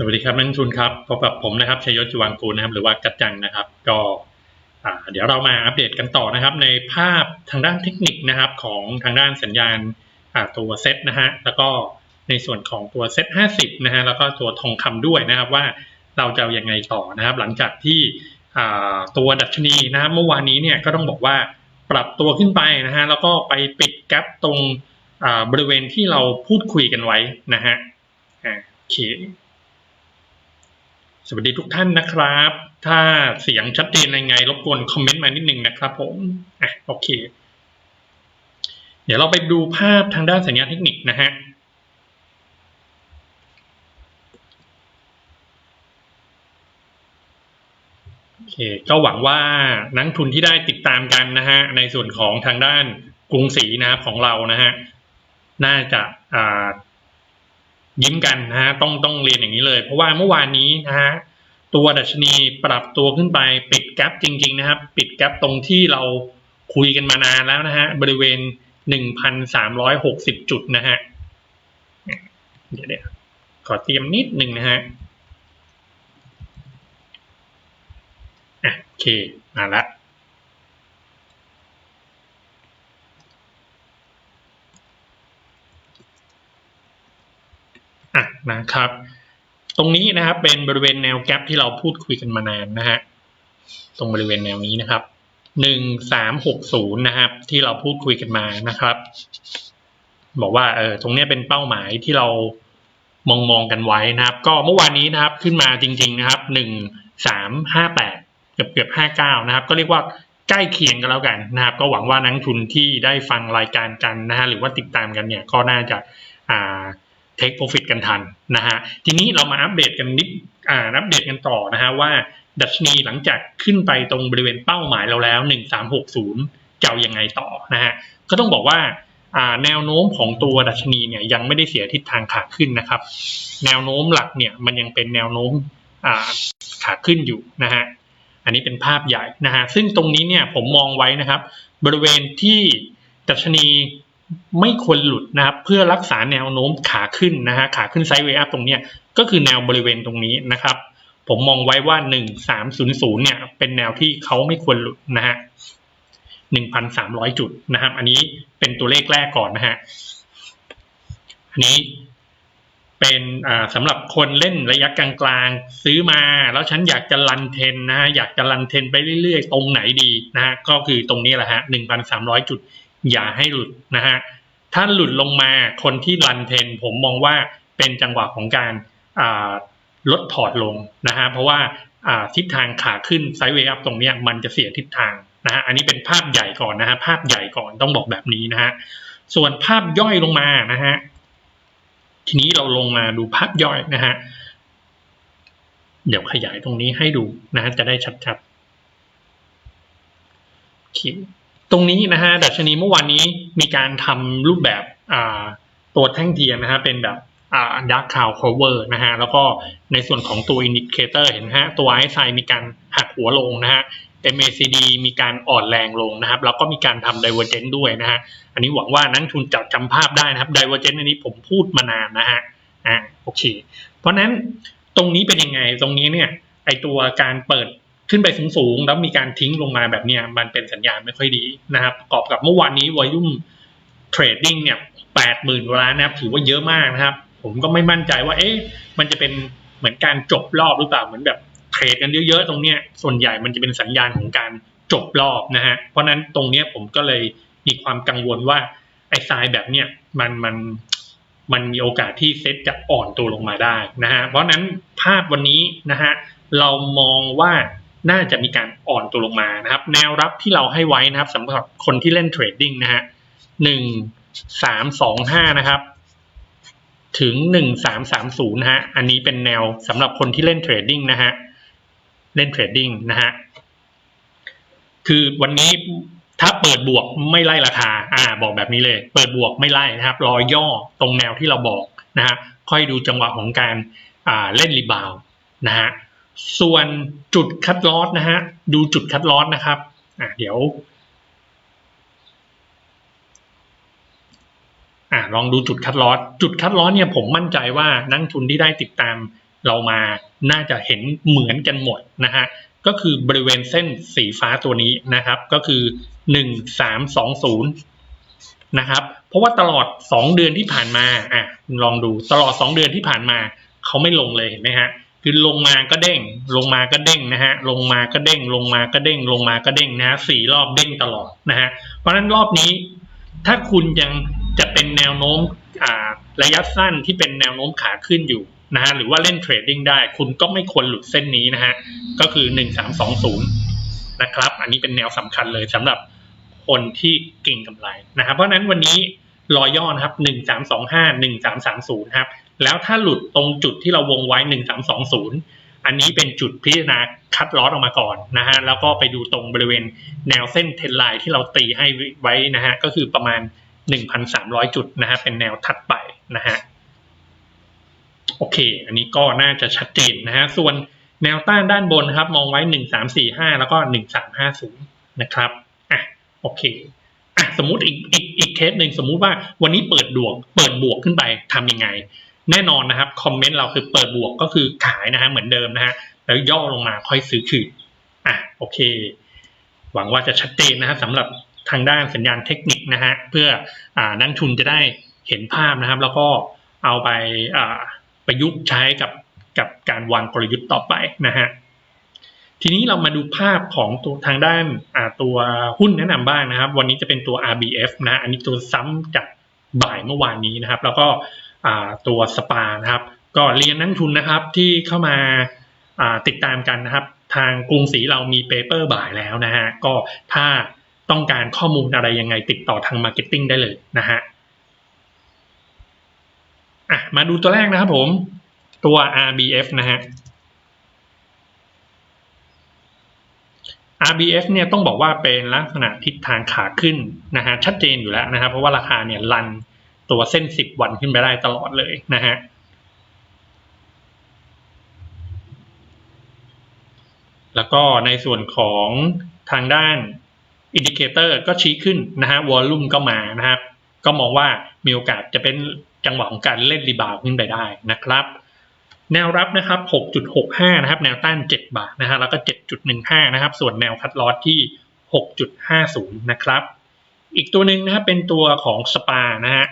สวัสดีครับนักลงทุนครับพบกับผมนะครับชัยยศจุวังกูลนะครับ หรือว่ากัจจังนะครับ ก็เดี๋ยวเรามาอัปเดตกันต่อนะครับ ในภาพทางด้านเทคนิคนะครับของทางด้านสัญญาณตัวเซตนะฮะแล้วก็ในส่วนของตัวเซต50นะฮะแล้วก็ตัวทองคำด้วยนะครับว่าเราจะยังไงต่อนะครับ หลังจากที่ตัวดัชนีนะครับเมื่อวานนี้เนี่ยก็ต้องบอกว่าปรับตัวขึ้นไปนะฮะแล้วก็ไปปิดแกลบตรงบริเวณที่เราพูดคุยกันไว้นะฮะโอเค สวัสดีทุกท่านนะครับ ถ้าเสียงชัดเจนยังไง รบกวนคอมเมนต์มานิดนึงนะครับผมอะโอเค เดี๋ยวเราไปดูภาพทางด้านสัญญาณเทคนิคนะฮะโอเคก็หวังว่านักทุนที่ได้ติดตามกันนะฮะในส่วนของทางด้านกรุงศรีนะครับของเรานะฮะน่าจะอ่า ยิ้มกันนะฮะต้องต้องเรียนอย่างนี้เลย เพราะว่าเมื่อวานนี้นะฮะตัวดัชนีปรับตัวขึ้นไปปิดแกลบจริง ๆ นะครับ ปิดแกลบตรงที่เราคุยกันมานานแล้วนะฮะบริเวณหนึ่งพันสามร้อยหกสิบจุดนะฮะเดี๋ยวเดี๋ยวขอเตรียมนิดหนึ่งนะฮะอะโอเคมาละ อะนะครับ ตรงนี้นะครับเป็นบริเวณแนวแกลบที่เราพูดคุยกันมานานนะฮะตรงบริเวณแนวนี้นะครับหนึ่งสามหกศูนย์นะครับ ที่เราพูดคุยกันมานะครับ บอกว่าเออตรงนี้เป็นเป้าหมายที่เรามองมองกันไว้นะครับ ก็เมื่อวานนี้นะครับขึ้นมาจริง ๆนะครับหนึ่งสามห้าแปดเกือบเกือบห้าเก้านะครับ ก็เรียกว่าใกล้เคียงกันแล้วกันนะครับ ก็หวังว่านักทุนที่ได้ฟังรายการกันนะฮะหรือว่าติดตามกันเนี่ยก็น่าจะอ่า เทคโปรฟิตกันทันนะฮะทีนี้เรามาอัปเดตกันนิดอ่าอัปเดตกันต่อนะฮะว่า ดัชนีหลังจากขึ้นไปตรงบริเวณเป้าหมายเราแล้ว 1360 จะเอายังไงต่อนะฮะก็ต้องบอกว่าอ่าแนวโน้มของตัวดัชนีเนี่ยยังไม่ได้เสียทิศทางขาขึ้นนะครับ แนวโน้มหลักเนี่ยมันยังเป็นแนวโน้มอ่าขาขึ้นอยู่นะฮะอันนี้เป็นภาพใหญ่นะฮะซึ่งตรงนี้เนี่ยผมมองไว้นะครับ บริเวณที่ดัชนี ไม่ควรหลุดนะครับเพื่อรักษาแนวโน้มขาขึ้นนะฮะขาขึ้นไซด์เวย์อัพตรงเนี้ยก็คือแนวบริเวณตรงนี้นะครับ ผมมองไว้ว่าหนึ่งสามศูนย์ศูนย์เนี่ย เป็นแนวที่เขาไม่ควรหลุดนะฮะหนึ่งพันสามร้อยจุดนะครับ อันนี้เป็นตัวเลขแรกก่อนนะฮะ อันนี้เป็นอ่าสำหรับคนเล่นระยะกลางๆ ซื้อมาแล้วฉันอยากจะรันเทนนะฮะอยากจะรันเทนไปเรื่อยๆ ตรงไหนดีนะฮะก็คือตรงนี้แหละฮะหนึ่งพันสามร้อยจุด อย่าให้หลุดนะฮะถ้าหลุดลงมาคนที่รันเทนผมมองว่าเป็นจังหวะของการลดถอดลงนะฮะเพราะว่าทิศทางขาขึ้นไซด์เวย์อัพตรงนี้มันจะเสียทิศทางนะฮะอันนี้เป็นภาพใหญ่ก่อนนะฮะภาพใหญ่ก่อนต้องบอกแบบนี้นะฮะส่วนภาพย่อยลงมานะฮะทีนี้เราลงมาดูภาพย่อยนะฮะเดี๋ยวขยายตรงนี้ให้ดูนะฮะจะได้ชัดๆโอเค ตรงนี้นะฮะดัชนีเมื่อวานนี้มีการทำรูปแบบตัวแท่งเทียนนะฮะเป็นแบบดักคาวโคเวอร์นะฮะแล้วก็ในส่วนของตัวอินดิเคเตอร์เห็นฮะตัว RSI มีการหักหัวลงนะฮะ MACD มีการอ่อนแรงลงนะครับ แล้วก็มีการทำ Divergent ด้วยนะฮะ อันนี้หวังว่านักทุนจะจำภาพได้นะครับ Divergent อันนี้ผมพูดมานานนะฮะ อ่าโอเค เพราะนั้นตรงนี้เป็นยังไง ตรงนี้เนี่ย ไอตัวการเปิด ขึ้นไปสูงๆแล้วมีการทิ้งลงมาแบบนี้มันเป็นสัญญาณไม่ค่อยดีนะครับประกอบกับเมื่อวานนี้วอลุ่มเทรดดิ้งเนี่ยแปดหมื่นล้านนะครับถือว่าเยอะมากนะครับ ผมก็ไม่มั่นใจว่า เอ๊ะมันจะเป็นเหมือนการจบรอบหรือเปล่าเหมือนแบบเทรดกันเยอะๆตรงเนี้ยส่วนใหญ่มันจะเป็นสัญญาณของการจบรอบนะฮะเพราะนั้นตรงเนี้ยผมก็เลยมีความกังวลว่าไอ้ทรายแบบเนี้ยมันมันมันมีโอกาสที่เซ็ตจะอ่อนตัวลงมาได้นะฮะเพราะนั้นภาพวันนี้นะฮะเรามองว่า น่าจะมีการอ่อนตัวลงมานะครับ แนวรับที่เราให้ไว้นะครับสำหรับคนที่เล่นเทรดดิ้งนะฮะหนึ่งสามสองห้านะครับ ถึงหนึ่งสามสามศูนย์ฮะอันนี้เป็นแนวสำหรับคนที่เล่นเทรดดิ้งนะฮะเล่นเทรดดิ้งนะฮะคือวันนี้ถ้าเปิดบวกไม่ไล่ราคา อ่า บอกแบบนี้เลย เปิดบวกไม่ไล่นะครับ รอย่อตรงแนวที่เราบอกนะฮะค่อยดูจังหวะของการอ่าเล่นรีบาวนะฮะ ส่วนจุดคัดลอสนะฮะดูจุดคัดลอสนะครับอะเดี๋ยวอะลองดูจุดคัดลอสจุดคัดลอสเนี่ยผมมั่นใจว่านักทุนที่ได้ติดตามเรามาน่าจะเห็นเหมือนกันหมดนะฮะก็คือบริเวณเส้นสีฟ้าตัวนี้นะครับ ก็คือหนึ่งสามสองศูนย์นะครับ เพราะว่าตลอดสองเดือนที่ผ่านมาอะลองดูตลอดสองเดือนที่ผ่านมาเขาไม่ลงเลยเห็นไหมฮะ คือลงมาก็เด้ง ลงมาก็เด้งนะฮะ ลงมาก็เด้ง ลงมาก็เด้ง ลงมาก็เด้งนะฮะสี่รอบเด้งตลอดนะฮะ เพราะฉะนั้นรอบนี้ถ้าคุณยังจะเป็นแนวโน้มระยะสั้นที่เป็นแนวโน้มขาขึ้นอยู่นะฮะหรือว่าเล่นเทรดดิ้งได้ คุณก็ไม่ควรหลุดเส้นนี้นะฮะก็คือหนึ่งสามสองศูนย์นะครับ อันนี้เป็นแนวสำคัญเลยสำหรับคนที่เก่งกำไรนะครับเพราะฉะนั้นวันนี้รอย่อนะครับหนึ่งสามสองห้าหนึ่งสามสามศูนย์ครับ แล้วถ้าหลุดตรงจุดที่เราวงไว้หนึ่งสามสองศูนย์อันนี้เป็นจุดพิจารณาคัดลอสออกมาก่อนนะฮะแล้วก็ไปดูตรงบริเวณแนวเส้นเทรนไลน์ที่เราตีให้ไว้นะฮะก็คือประมาณ 1,300 จุดนะฮะเป็นแนวถัดไปนะฮะโอเค อันนี้ก็น่าจะชัดเจนนะฮะส่วนแนวต้านด้านบนนะครับ มองไว้ 1345 แล้วก็ 1350 นะครับอะโอเคอะสมมติอีกอีกอีกเคสหนึ่งสมมุติว่าวันนี้เปิดดวง เปิดบวกขึ้นไปทำยังไง แน่นอนนะครับคอมเมนต์เราคือเปิดบวกก็คือขายนะฮะเหมือนเดิมนะฮะแล้วย่อลงมาค่อยซื้อคืนอะโอเค หวังว่าจะชัดเจนนะฮะสำหรับทางด้านสัญญาณเทคนิคนะฮะเพื่ออ่านักทุนจะได้เห็นภาพนะครับ แล้วก็เอาไปอ่าประยุกต์ใช้กับกับการวางกลยุทธ์ต่อไปนะฮะทีนี้เรามาดูภาพของตัวทางด้านอ่าตัวหุ้นแนะนำบ้างนะครับ วันนี้จะเป็นตัว RBF นะอันนี้ตัวซ้ำจากบ่ายเมื่อวานนี้นะครับ แล้วก็ ตัวสปานะครับ ก็เรียนนักทุนนะครับที่เข้ามาติดตามกันนะครับ ทางกรุงศรีเรามีเปเปอร์บ่ายแล้วนะฮะก็ถ้าต้องการข้อมูลอะไรยังไงติดต่อทางมาร์เก็ตติ้งได้เลยนะฮะอะมาดูตัวแรกนะครับผมตัว RBF นะฮะ RBF เนี่ยต้องบอกว่าเป็นลักษณะทิศทางขาขึ้นนะฮะชัดเจนอยู่แล้วนะครับ เพราะว่าราคาเนี่ยรัน ตัวเส้น 10 วันขึ้นไปได้ตลอดเลยนะฮะแล้วก็ในส่วนของทางด้านอินดิเคเตอร์ก็ชี้ขึ้นนะฮะวอลลุ่มก็มานะครับก็มองว่ามีโอกาสจะเป็นจังหวะของการเล่นรีบาวขึ้นไปได้นะครับ แนวรับนะครับ 6.65 นะครับ แนวต้าน 7 บาทนะฮะแล้วก็ 7.15 นะครับ ส่วนแนวคัดลอสที่ 6.50 นะครับ อีกตัวหนึ่งนะครับเป็นตัวของสปานะฮะ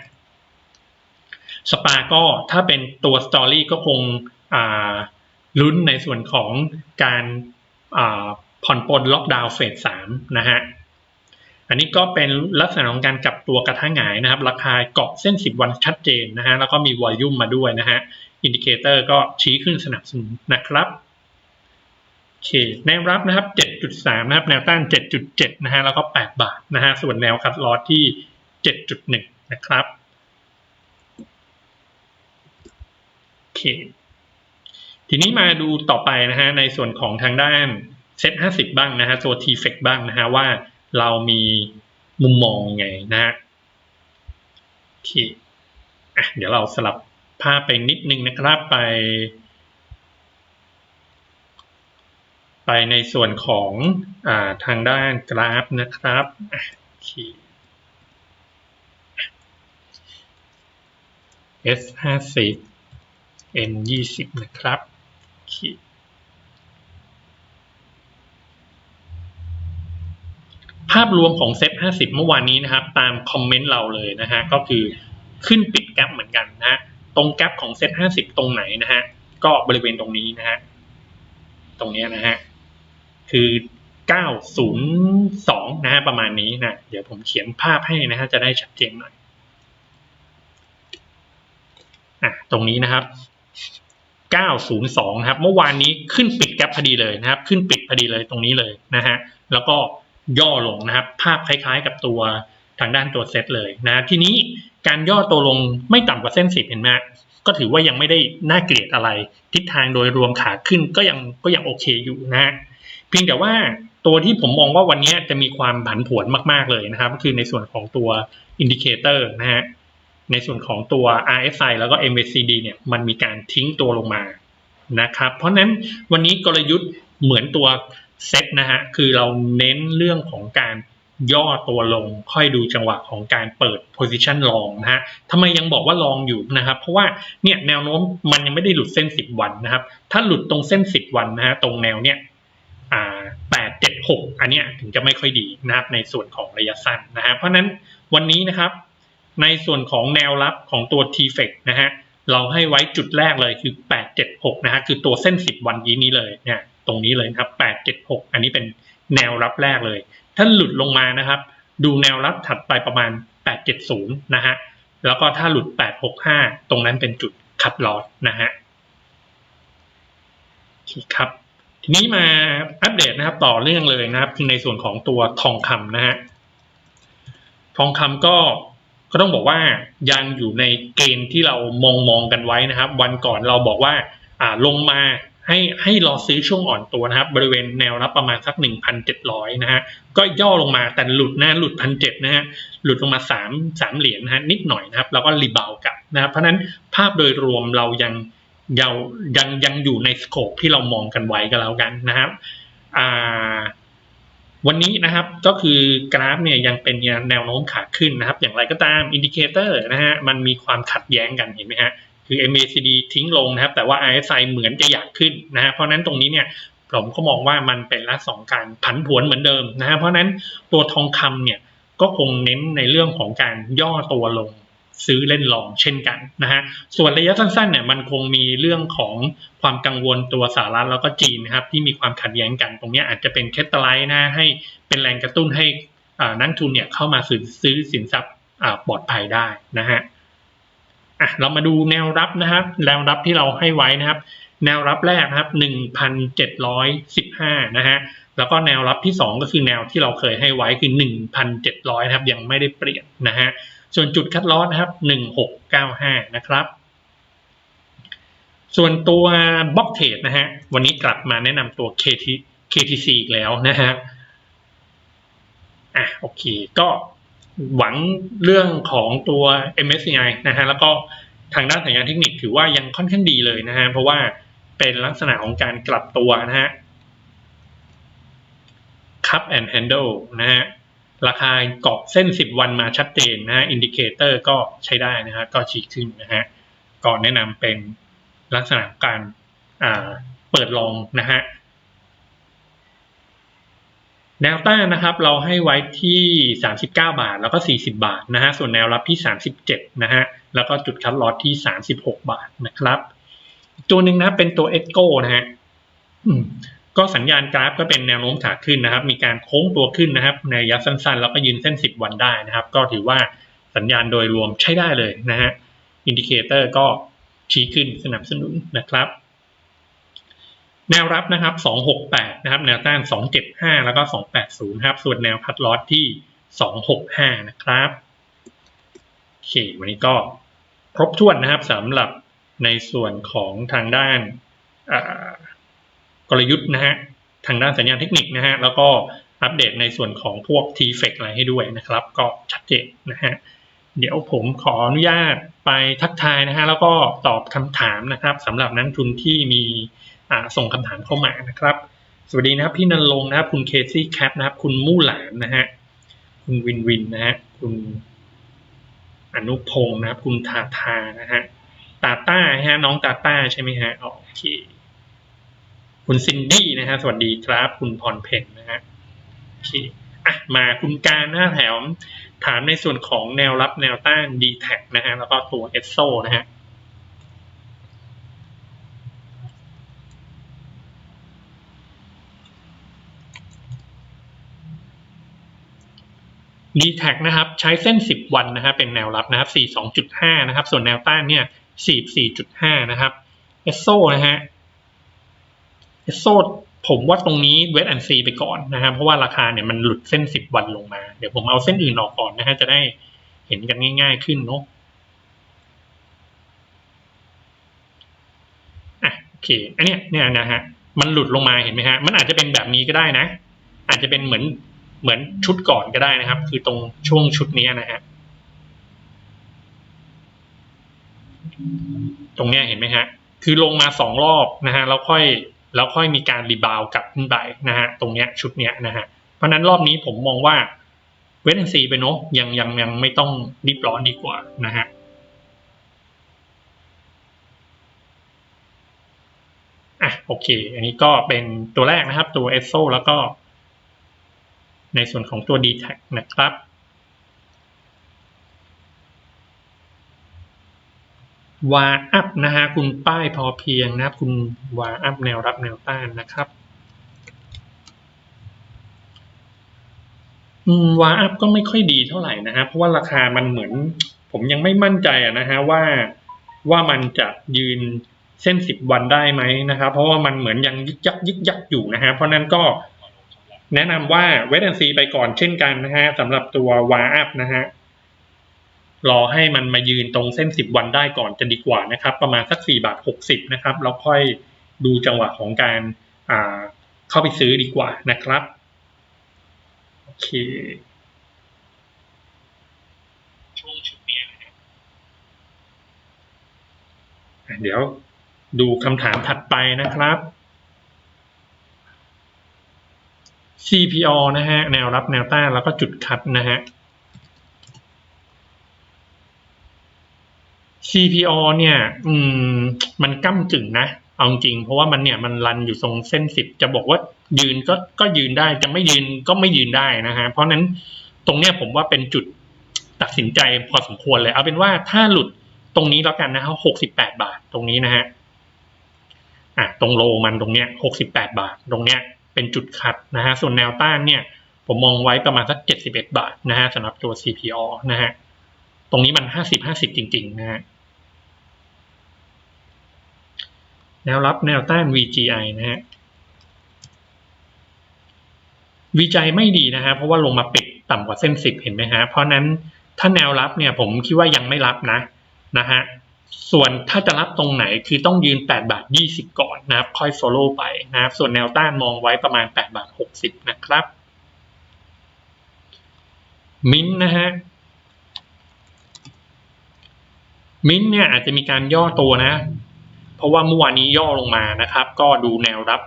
สปาก็ถ้าเป็นตัวสตอรี่ก็คงลุ้นในส่วนของการผ่อนปลนล็อกดาวน์เฟสสามนะฮะอันนี้ก็เป็นลักษณะของการกลับตัวกระทั่งหงายนะครับ ราคาเกาะเส้น 10 วันชัดเจนนะฮะแล้วก็มีวอลลุ่มมาด้วยนะฮะอินดิเคเตอร์ก็ชี้ขึ้นสนับสนุนนะครับโอเคแนวรับนะครับ 7.3 นะครับ แนวต้าน 7.7 นะฮะแล้วก็ 8 บาทนะฮะส่วนแนวคัดลอสที่ 7.1 นะครับโอ เค ทีนี้มาดูต่อไปนะฮะในส่วนของทางด้านเซ็ตห้าสิบบ้างนะฮะตัว t f e c บ้างนะฮะว่าเรามีมุมมองไงนะฮะโอเคอ่เดี๋ยวเราสลับภาพไปนิดนึงนะครับไป ไปในส่วนของอาทางด้านกราฟนะครับโอเค S ห้าสิบ N ยี่สิบนะครับโอเคภาพรวมของเซ็ต50 เมื่อวานนี้นะครับ ตามคอมเมนต์เราเลยนะฮะก็คือขึ้นปิดแกลบเหมือนกันนะตรงแกลบของเซ็ต50 ตรงไหนนะฮะก็บริเวณตรงนี้นะฮะตรงนี้นะฮะคือ 902 นะฮะประมาณนี้นะเดี๋ยวผมเขียนภาพให้นะฮะจะได้ชัดเจนหน่อยอะตรงนี้นะครับ 902ครับเมื่อวานนี้ขึ้นปิดแกลบพอดีเลยนะครับ ขึ้นปิดพอดีเลยตรงนี้เลยนะฮะแล้วก็ย่อลงนะครับ ภาพคล้ายๆกับตัวทางด้านตัวเซตเลยนะทีนี้การย่อตัวลงไม่ต่ำกว่าเส้นสิบเห็นไหมก็ถือว่ายังไม่ได้น่าเกลียดอะไร ทิศทางโดยรวมขาขึ้นก็ยังก็ยังโอเคอยู่นะ เพียงแต่ว่าตัวที่ผมมองว่าวันนี้จะมีความผันผวนมากๆเลยนะครับ ก็คือในส่วนของตัวอินดิเคเตอร์นะฮะ ในส่วนของตัว RSI แล้วก็ MACD เนี่ยมันมีการทิ้งตัวลงมานะครับ เพราะนั้นวันนี้กลยุทธ์เหมือนตัวเซตนะฮะคือเราเน้นเรื่องของการย่อตัวลงค่อยดูจังหวะของการเปิด position ลองนะฮะทำไมยังบอกว่าลองอยู่นะครับ เพราะว่าเนี่ยแนวโน้มมันยังไม่ได้หลุดเส้น 10 วันนะครับ ถ้าหลุดตรงเส้น 10 วันนะฮะตรงแนวเนี่ยอ่า8 7 6อันเนี้ยถึงจะไม่ค่อยดีนะครับในส่วนของระยะสั้นนะฮะเพราะนั้นวันนี้นะครับ ในส่วนของแนวรับของตัว t f e c นะฮะเราให้ไว้จุดแรกเลยคือ 876 นะฮะคือตัวเส้น 10 วันยีนี้เลยเนี่ยตรงนี้เลยนะครับ 876 อันนี้เป็นแนวรับแรกเลย ถ้าหลุดลงมานะครับ ดูแนวรับถัดไปประมาณ 870 นะฮะแล้วก็ถ้าหลุด 865 ตรงนั้นเป็นจุดคัดลอสนะฮะครับทีนี้มาอัปเดตนะครับ ต่อเรื่องเลยนะครับในส่วนของตัวทองคำนะฮะทองคำก็ ก็ต้องบอกว่ายังอยู่ในเกณฑ์ที่เรามองมองกันไว้นะครับ วันก่อนเราบอกว่าอ่าลงมาให้ให้รอซื้อช่วงอ่อนตัวนะครับ บริเวณแนวรับประมาณสัก 1,700 นะฮะก็ย่อลงมาแต่หลุดนะหลุดพันเนะฮะหลุดลงมา 3 3 เหรียญนะฮะนิดหน่อยนะครับแล้วก็รีบาวกลับนะครับเพราะนั้นภาพโดยรวมเรายังยังยังยังอยู่ในสโคปที่เรามองกันไว้ก็แล้วกันนะครับอ่า วันนี้นะครับก็คือกราฟเนี่ยยังเป็นแนวโน้มขาขึ้นนะครับ อย่างไรก็ตามอินดิเคเตอร์นะฮะมันมีความขัดแย้งกันเห็นไหมฮะคือ MACD ทิ้งลงนะครับ แต่ว่า RSI เหมือนจะอยากขึ้นนะฮะเพราะนั้นตรงนี้เนี่ยผมก็มองว่ามันเป็นลักษณะการผันผวนเหมือนเดิมนะฮะเพราะนั้นตัวทองคำเนี่ยก็คงเน้นในเรื่องของการย่อตัวลง ซื้อเล่นลองเช่นกันนะฮะส่วนระยะสั้นๆเนี่ยมันคงมีเรื่องของความกังวลตัวสหรัฐแล้วก็จีนนะครับที่มีความขัดแย้งกันตรงนี้อาจจะเป็นเคตไลท์นะให้เป็นแรงกระตุ้นให้นักทุนเนี่ยเข้ามาซื้อซื้อสินทรัพย์ปลอดภัยได้นะฮะอะเรามาดูแนวรับนะครับแนวรับที่เราให้ไว้นะครับ แนวรับแรกนะครับ1,715นะฮะแล้วก็แนวรับที่ 2 ก็คือแนวที่เราเคยให้ไว้คือ 1,700นะครับยังไม่ได้เปลี่ยนนะฮะ ส่วนจุดคัดลอสนะครับ 1695 นะครับ ส่วนตัวบล็อกเทรดนะฮะ วันนี้กลับมาแนะนำตัว KT KTC อีกแล้วนะฮะ อะโอเค ก็หวังเรื่องของตัว MSCI นะฮะ แล้วก็ทางด้านสัญญาณเทคนิคถือว่ายังค่อนข้างดีเลยนะฮะ เพราะว่าเป็นลักษณะของการกลับตัวนะฮะ cup and handle นะฮะ ราคาเกาะเส้น 10 วันมาชัดเจนนะฮะอินดิเคเตอร์ก็ใช้ได้นะฮะก็ชี้ขึ้นนะฮะก่อนแนะนำเป็นลักษณะการเปิดลองนะฮะแนวต้านนะครับเราให้ไว้ที่ 39 บาทแล้วก็ 40 บาทนะฮะส่วนแนวรับที่ 37 นะฮะแล้วก็จุดคัดลอสที่ 36 บาทนะครับ ตัวหนึ่งนะเป็นตัวเอ็กโกนะฮะ ก็สัญญาณกราฟก็เป็นแนวโน้มขาขึ้นนะครับ มีการโค้งตัวขึ้นนะครับ ในระยะสั้นๆ แล้วก็ยืนเส้น 10 วันได้นะครับ ก็ถือว่าสัญญาณโดยรวมใช้ได้เลยนะฮะอินดิเคเตอร์ก็ชี้ขึ้นสนับสนุนนะครับ แนวรับนะครับ 268 นะครับ แนวต้าน 275 แล้วก็ 280 ครับ ส่วนแนวคัดลอสที่ 265 นะครับโอเค วันนี้ก็ครบถ้วนนะครับสำหรับในส่วนของทางด้าน กลยุทธ์นะฮะทางด้านสัญญาณเทคนิคนะฮะแล้วก็อัปเดตในส่วนของพวก t f e c อะไรให้ด้วยนะครับ ก็ชัดเจนนะฮะเดี๋ยวผมขออนุญาตไปทักทายนะฮะแล้วก็ตอบคำถามนะครับสำหรับนักทุนที่มีส่งคำถามเข้ามานะครับ สวัสดีนะครับพี่นันลงนะครับคุณเคซี่แคปนะครับ คุณมู่หลานนะฮะคุณวินวินนะฮะคุณอนุพงศ์นะครับ คุณทาทานะฮะตาต้าฮะน้องตาต้าใช่ไหมฮะโอเค คุณซินดี้นะฮะสวัสดีครับ คุณพรเพนนะฮะโอเคอะมาคุณการนะแถมถามในส่วนของแนวรับแนวต้าน d t แทนะฮะแล้วก็ตัวเอสโซนะฮะดีแท็นะครับใช้เส้น 10 วันนะครับเป็นแนวรับนะครับ 42.5 นะครับ ส่วนแนวต้านเนี่ย 44.5 นะครับเอสโซนะฮะ โซดผมว่าตรงนี้เวทแอนซีไปก่อนนะครับเพราะว่าราคาเนี่ยมันหลุดเส้นสิบวันลงมา เดี๋ยวผมเอาเส้นอื่นออกก่อนนะฮะจะได้เห็นกันง่าย ๆ ขึ้นเนาะอะโอเคอันเนี้ยเนี่ยนะฮะมันหลุดลงมาเห็นไหมฮะมันอาจจะเป็นแบบนี้ก็ได้นะ อาจจะเป็นเหมือนเหมือนชุดก่อนก็ได้นะครับ คือตรงช่วงชุดนี้นะฮะตรงเนี้ยเห็นไหมฮะ คือลงมาสองรอบนะฮะแล้วค่อย แล้วค่อยมีการรีบาวกลับขึ้นไปนะฮะตรงเนี้ยชุดเนี้ยนะฮะเพราะนั้นรอบนี้ผมมองว่าเวทแอนซีไปเนาะยังยังยังไม่ต้องรีบร้อนดีกว่านะฮะอะโอเค อันนี้ก็เป็นตัวแรกนะครับตัว e s o แล้วก็ ในส่วนของตัว d t แทนะครับ วาอัพนะฮะคุณป้ายพอเพียงนะครับ คุณวาอัพแนวรับแนวต้านนะครับวาอัพก็ไม่ค่อยดีเท่าไหร่นะฮะเพราะว่าราคามันเหมือน ผมยังไม่มั่นใจอะนะฮะว่าว่ามันจะยืนเส้นสิบวันได้ไหมนะครับ เพราะว่ามันเหมือนยังยึกยักยึกยักอยู่นะฮะเพราะนั้นก็แนะนำว่าเวทแอนซีไปก่อนเช่นกันนะฮะสำหรับตัววาอัพนะฮะ รอให้มันมายืนตรงเส้นสิบวันได้ก่อนจะดีกว่านะครับ ประมาณสักสี่บาทหกสิบนะครับแล้วค่อยดูจังหวะของการเข้าไปซื้อดีกว่านะครับโอเคเดี๋ยวดูคำถามถัดไปนะครับ CPO นะฮะ แนวรับแนวต้านแล้วก็จุดคัดนะฮะ CPO เนี่ย อืม มันก้ากึ่งนะ เอาจริง เพราะว่ามันเนี่ยมันรันอยู่ตรงเส้นสิบจะบอกว่ายืนก็ก็ยืนได้ จะไม่ยืนก็ไม่ยืนได้นะฮะ เพราะนั้นตรงเนี้ยผมว่าเป็นจุดตัดสินใจพอสมควรเลย เอาเป็นว่าถ้าหลุดตรงนี้แล้วกันนะฮะหกสิบแปดบาทตรงนี้นะฮะ อะตรงโลมันตรงเนี้ยหกสิบแปดบาท ตรงเนี้ยเป็นจุดคัดนะฮะ ส่วนแนวต้านเนี่ย ผมมองไว้ประมาณสักเจ็ดสิบเอ็ดบาทนะฮะสำหรับตัว CPO นะฮะ ตรงนี้มันห้าสิบห้าสิบจริง ๆ นะฮะ แนวรับแนวต้าน VGI นะฮะ VGI ไม่ดีนะฮะ เพราะว่าลงมาปิดต่ำกว่าเส้นสิบเห็นไหมฮะ เพราะนั้นถ้าแนวรับเนี่ยผมคิดว่ายังไม่รับนะนะฮะ ส่วนถ้าจะรับตรงไหนคือต้องยืน 8 บาท 20 ก่อนนะครับ ค่อยโซโล่ไปนะครับ ส่วนแนวต้านมองไว้ประมาณ 8 บาท 60 นะครับ มินนะฮะมินเนี่ยอาจจะมีการย่อตัวนะ เพราะว่าเมื่อวานนี้ย่อลงมานะครับ ก็ดูแนวรับ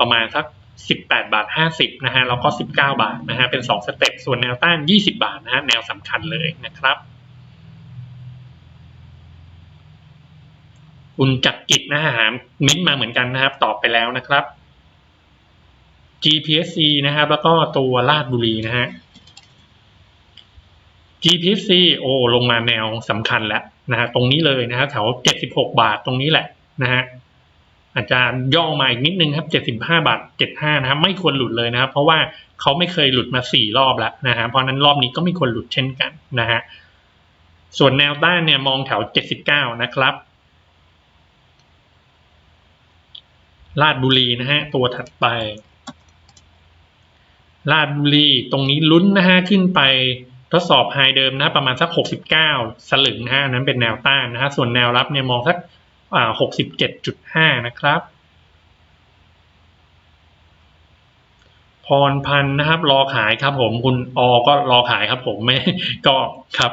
ประมาณสัก 18 บาท 50 นะฮะ แล้วก็ 19 บาทนะฮะ เป็น 2 สเต็ป ส่วนแนวต้าน 20 บาทนะฮะ แนวสำคัญเลยนะครับ คุณจักกิจนะฮะมิ้นท์มาเหมือนกันนะครับ ตอบไปแล้วนะครับ GPSC นะครับ แล้วก็ตัวลาดบุรีนะฮะ GPSC โอ้ลงมาแนวสำคัญแล้วนะฮะ ตรงนี้เลยนะฮะแถว 76 บาทตรงนี้แหละ นะฮะอาจจะย่อมาอีกนิดนึงครับ 75 บาท 75 นะครับ ไม่ควรหลุดเลยนะครับ เพราะว่าเขาไม่เคยหลุดมาสี่รอบแล้วนะฮะ เพราะนั้นรอบนี้ก็ไม่ควรหลุดเช่นกันนะฮะ ส่วนแนวต้านเนี่ยมองแถว 79 นะครับ ลาดบุรีนะฮะ ตัวถัดไป ลาดบุรีตรงนี้ลุ้นนะฮะ ขึ้นไปทดสอบไฮเดิมนะประมาณสัก 69 สลึงนะฮะนั้นเป็นแนวต้านนะฮะ ส่วนแนวรับเนี่ยมองสัก 67.5นะครับ พรพันธ์นะครับ รอขายครับผมคุณออก็รอขายครับผมไม่ก็ครับ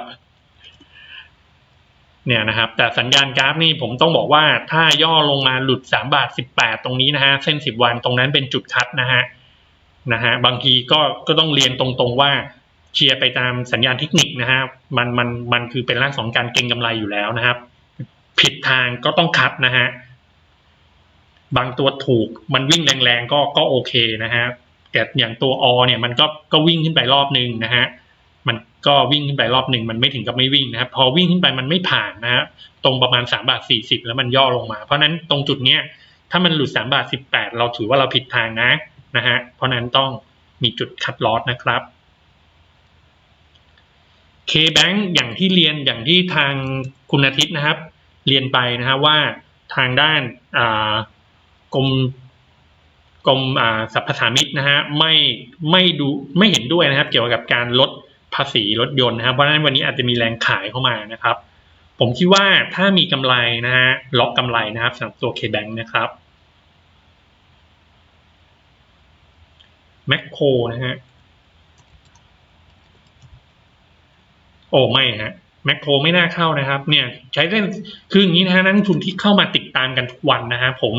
เนี่ยนะครับแต่สัญญาณกราฟนี่ผมต้องบอกว่าถ้าย่อลงมาหลุด3บาท18 ตรงนี้นะฮะเส้น 10 วันตรงนั้นเป็นจุดคัดนะฮะนะฮะบางทีก็ก็ต้องเรียนตรงๆว่าเชียร์ไปตามสัญญาณเทคนิคนะฮะมันมันมันคือเป็นร่างของการเก็งกำไรอยู่แล้วนะครับ ผิดทางก็ต้องคัดนะฮะ บางตัวถูกมันวิ่งแรงๆก็ก็โอเคนะฮะแต่อย่างตัวอเนี่ยมันก็ก็วิ่งขึ้นไปรอบนึงนะฮะมันก็วิ่งขึ้นไปรอบหนึ่งมันไม่ถึงกับไม่วิ่งนะครับ พอวิ่งขึ้นไปมันไม่ผ่านนะฮะตรงประมาณสามบาทสี่สิบแล้วมันย่อลงมา เพราะนั้นตรงจุดเนี้ยถ้ามันหลุดสามบาทสิบแปดเราถือว่าเราผิดทางนะนะฮะเพราะนั้นต้องมีจุดคัดลอสนะครับ K-Bank อย่างที่เรียนอย่างที่ทางคุณอาทิตย์นะครับ เรียนไปนะฮะว่าทางด้านกรมกรมสรรพสามิตนะฮะไม่ไม่ดูไม่เห็นด้วยนะครับ เกี่ยวกับการลดภาษีรถยนต์นะครับเพราะฉะนั้นวันนี้อาจจะมีแรงขายเข้ามานะครับ ผมคิดว่าถ้ามีกำไรนะฮะล็อกกำไรนะครับสำหรับตัว K-Bank นะครับแมคโครนะฮะโอ้ไม่ฮะ แมคโครไม่น่าเข้านะครับ เนี่ยใช้เส้นคืออย่างนี้นะฮะนักทุนที่เข้ามาติดตามกันทุกวันนะฮะผม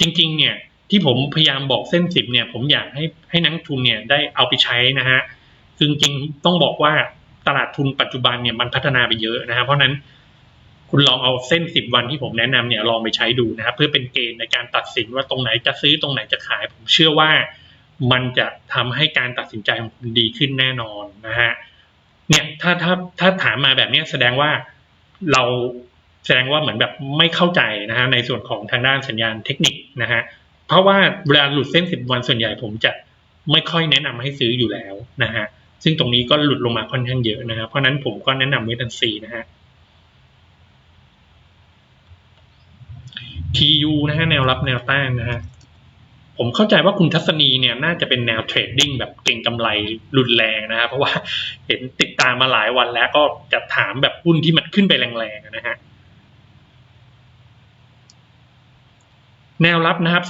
จริง ๆ เนี่ยที่ผมพยายามบอกเส้นสิบเนี่ย ผมอยากให้ให้นักทุนเนี่ยได้เอาไปใช้นะฮะคือจริงๆต้องบอกว่าตลาดทุนปัจจุบันเนี่ยมันพัฒนาไปเยอะนะครับเพราะฉะนั้นคุณลองเอาเส้นสิบวันที่ผมแนะนำเนี่ยลองไปใช้ดูนะครับเพื่อเป็นเกณฑ์ในการตัดสินว่าตรงไหนจะซื้อตรงไหนจะขาย ผมเชื่อว่ามันจะทำให้การตัดสินใจของคุณดีขึ้นแน่นอนนะฮะ เนี่ยถ้าถ้าถ้าถามมาแบบนี้แสดงว่าเราแสดงว่าเหมือนแบบไม่เข้าใจนะฮะในส่วนของทางด้านสัญญาณเทคนิคนะฮะเพราะว่าเวลาหลุดเส้นสิบวันส่วนใหญ่ผมจะไม่ค่อยแนะนำให้ซื้ออยู่แล้วนะฮะซึ่งตรงนี้ก็หลุดลงมาค่อนข้างเยอะนะครับเพราะฉะนั้นผมก็แนะนำเวทันซีนะฮะ TU นะฮะแนวรับแนวต้านนะฮะ ผมเข้าใจว่าคุณทัศนีเนี่ยน่าจะเป็นแนวเทรดดิ้งแบบเก่งกำไรรุนแรงนะครับเพราะว่าเห็นติดตามมาหลายวันแล้วก็จะถามแบบหุ้นที่มันขึ้นไปแรงๆนะฮะแนวรับนะครับ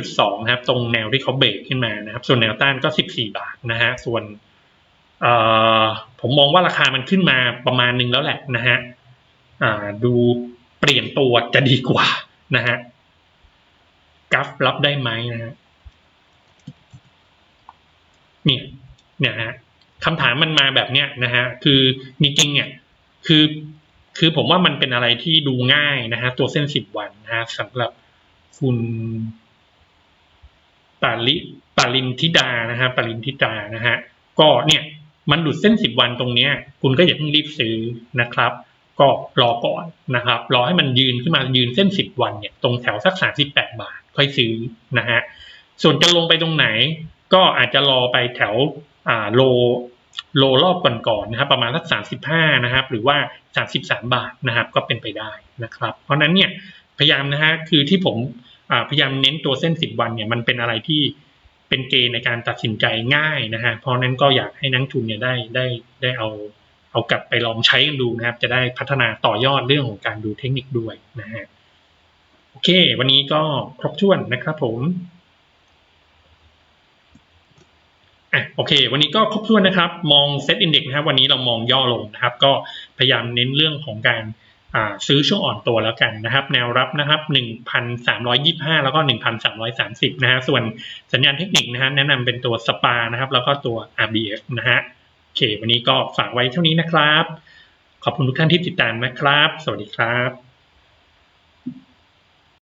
13.2นะครับ ตรงแนวที่เขาเบรกขึ้นมานะครับ ส่วนแนวต้านก็ 14 บาทนะฮะ ส่วนผมมองว่าราคามันขึ้นมาประมาณนึงแล้วแหละนะฮะดูเปลี่ยนตัวจะดีกว่านะฮะ กราฟรับได้ไหมนะฮะเนี่ยเนี่ยฮะคำถามมันมาแบบเนี้ยนะฮะคือจริงๆเนี่ยคือคือผมว่ามันเป็นอะไรที่ดูง่ายนะฮะตัวเส้นสิบวันนะฮะสำหรับคุณปาลิปาลินทิดานะฮะปาลินทิดานะฮะก็เนี่ยมันหลุดเส้นสิบวันตรงเนี้ย คุณก็อย่าเพิ่งรีบซื้อนะครับ ก็รอก่อนนะครับ รอให้มันยืนขึ้นมายืนเส้นสิบวันเนี่ย ตรงแถวสักสามสิบแปดบาทค่อยซื้อนะฮะส่วนจะลงไปตรงไหน ก็อาจจะรอไปแถวอ่าโลโลรอบก่อนๆนะครับประมาณสักสามสิบห้านะครับ หรือว่าสามสิบสามบาทนะครับ ก็เป็นไปได้นะครับ เพราะนั้นเนี่ยพยายามนะฮะคือที่ผมพยายามเน้นตัวเส้นสิบวันเนี่ยมันเป็นอะไรที่เป็นเกณฑ์ในการตัดสินใจง่ายนะฮะเพราะนั้นก็อยากให้นักทุนเนี่ยได้ได้ได้เอาเอากลับไปลองใช้กันดูนะครับ จะได้พัฒนาต่อยอดเรื่องของการดูเทคนิคด้วยนะฮะ อเค วันนี้ก็ครบถ้วนนะครับผมอะโอเค วันนี้ก็ครบถ้วนนะครับ มองเซตอินเด็กนะครับ วันนี้เรามองย่อลงนะครับ ก็พยายามเน้นเรื่องของการซื้อช่วงอ่อนตัวแล้วกันนะครับ แนวรับนะครับ 1,325 แล้วก็ 1,330 นะฮะ ส่วนสัญญาณเทคนิคนะฮะแนะนำเป็นตัวสปานะครับ แล้วก็ตัว RBF นะฮะโอเค วันนี้ก็ฝากไว้เท่านี้นะครับ ขอบคุณทุกท่านที่ติดตามนะครับ สวัสดีครับ